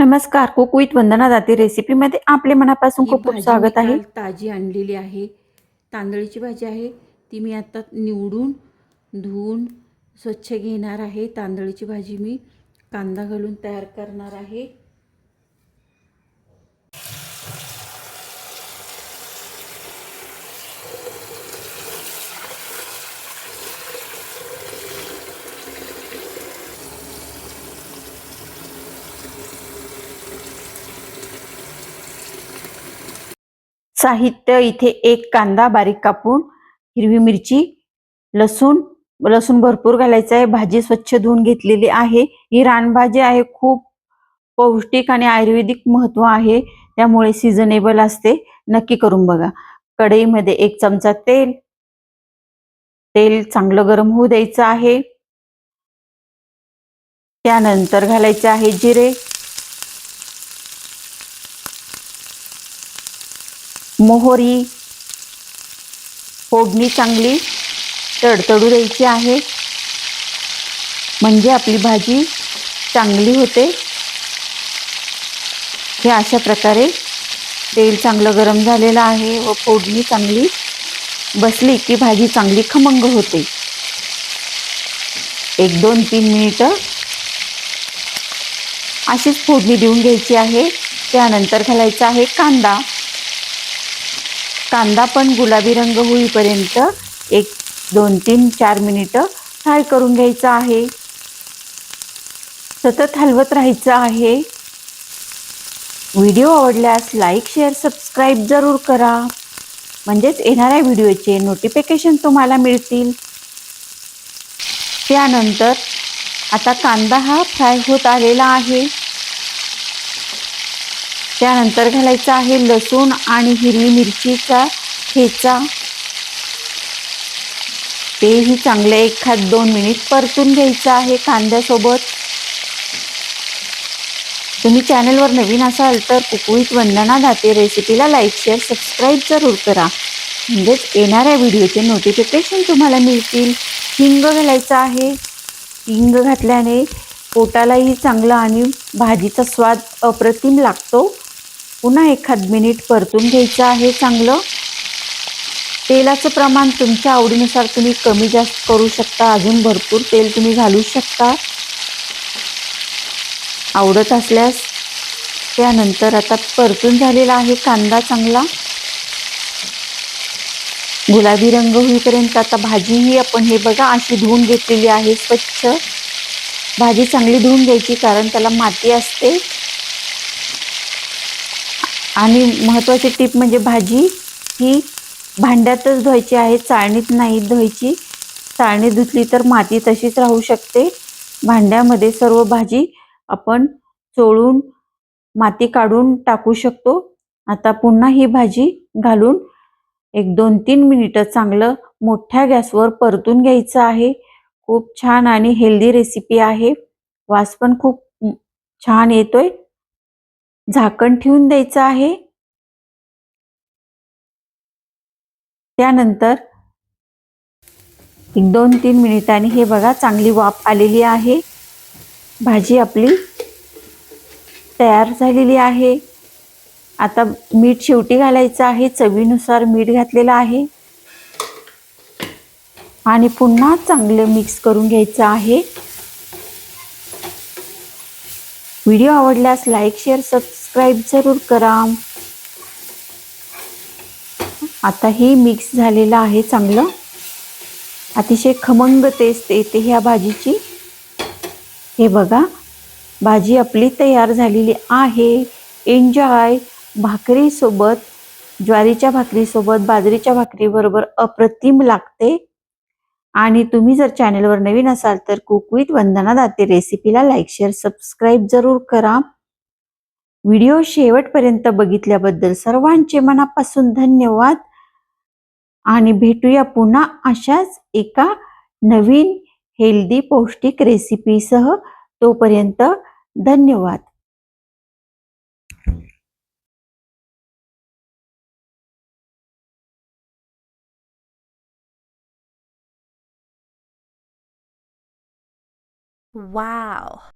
नमस्कार cook with वंदना जाती रेसिपीमध्ये आपले मनापासून खूप खूप स्वागत आहे. ताजी आणलेली आहे. तांदळीची भाजी आहे. ती मी आता निवडून धुवून स्वच्छ घेणार आहे. तांदळीची भाजी मी कांदा घालून तयार करणार आहे. साहित्य इथे एक कांदा बारीक कापून हिरवी मिरची लसूण लसूण भरपूर घालायचं आहे. भाजी स्वच्छ धुवून घेतलेली आहे. ही रानभाजी आहे. खूप पौष्टिक आणि आयुर्वेदिक महत्त्व आहे. त्यामुळे सिजनेबल असते. नक्की करून बघा. कढईमध्ये एक चमचा तेल. तेल चांगलं गरम होऊ द्यायचं आहे. त्यानंतर घालायचे आहे जिरे. मोहरी फोडणी चांगली तडतडू द्यायची आहे. म्हणजे आपली भाजी चांगली होते. हे अशा प्रकारे तेल चांगलं गरम झालेलं आहे व फोडणी चांगली बसली की भाजी चांगली खमंग होते. एक दोन तीन मिनिटं अशीच फोडणी देऊन घ्यायची आहे. त्यानंतर घालायचा आहे कांदा. कांदा पण गुलाबी रंग होईपर्यंत एक दोन तीन चार मिनिटं फ्राय करून घ्यायचं आहे. सतत हलवत राहायचं आहे. व्हिडिओ आवडल्यास लाईक शेअर सबस्क्राईब जरूर करा. म्हणजेच येणाऱ्या व्हिडिओचे नोटिफिकेशन तुम्हाला मिळतील. त्यानंतर आता कांदा हा फ्राय होत आलेला आहे. त्यानंतर घालायचं आहे लसूण आणि हिरवी मिरचीचा ठेचा. तेही चांगले एखाद दोन मिनिट परतून घ्यायचं आहे कांद्यासोबत. तुम्ही चॅनलवर नवीन असाल तर कुकवीत वंदना दाते रेसिपीला लाईक शेअर सबस्क्राईब जरूर करा. म्हणजेच येणाऱ्या व्हिडिओचे नोटिफिकेशन तुम्हाला मिळतील. हिंग घालायचं आहे. हिंग घातल्याने पोटालाही चांगलं आणि भाजीचा स्वाद अप्रतिम लागतो. पुन्हा एखाद मिनिट परतून घ्यायचं आहे चांगलं. तेलाचं प्रमाण तुमच्या आवडीनुसार तुम्ही कमी जास्त करू शकता. अजून भरपूर तेल तुम्ही घालू शकता. आवडत असल्यास त्यानंतर आता परतून झालेला आहे कांदा चांगला. गुलाबी रंग होईपर्यंत आता भाजीही आपण हे बघा अशी धुवून घेतलेली आहे स्वच्छ. भाजी चांगली धुवून घ्यायची कारण त्याला माती असते. आणि महत्त्वाची टीप म्हणजे भाजी ही भांड्यातच धुवायची आहे चाळणीत नाही धुवायची. चाळणी धुतली तर माती तशीच राहू शकते. भांड्यामध्ये सर्व भाजी आपण चोळून माती काढून टाकू शकतो. आता पुन्हा ही भाजी घालून एक दोन तीन मिनिटं चांगलं मोठ्या गॅसवर परतून घ्यायचं आहे. खूप छान आणि हेल्दी रेसिपी आहे. वास पण खूप छान येतोय. झाकण ठेवून द्यायचं आहे. त्यानंतर एक दोन तीन मिनिटांनी हे बघा चांगली वाफ आलेली आहे. भाजी आपली तयार झालेली आहे. आता मीठ शेवटी घालायचं आहे चवीनुसार मीठ घातलेलं आहे. आणि पुन्हा चांगलं मिक्स करून घ्यायचं आहे. व्हिडिओ आवडल्यास लाईक शेअर सबस्क्राईब जरूर करा. आता हे मिक्स झालेलं आहे चांगलं. अतिशय खमंग टेस्ट येते ह्या भाजीची. हे बघा भाजी आपली तयार झालेली आहे. एन्जॉय भाकरीसोबत ज्वारीच्या भाकरीसोबत बाजरीच्या भाकरीबरोबर अप्रतिम लागते. आणि तुम्ही जर चॅनलवर नवीन असाल तर कुक विथ वंदना दाते रेसिपीला लाईक शेअर सबस्क्राईब जरूर करा. व्हिडिओ शेवटपर्यंत बघितल्याबद्दल सर्वांचे मनापासून धन्यवाद. आणि भेटूया पुन्हा अशाच एका नवीन हेल्दी पौष्टिक रेसिपीसह तोपर्यंत धन्यवाद. Wow.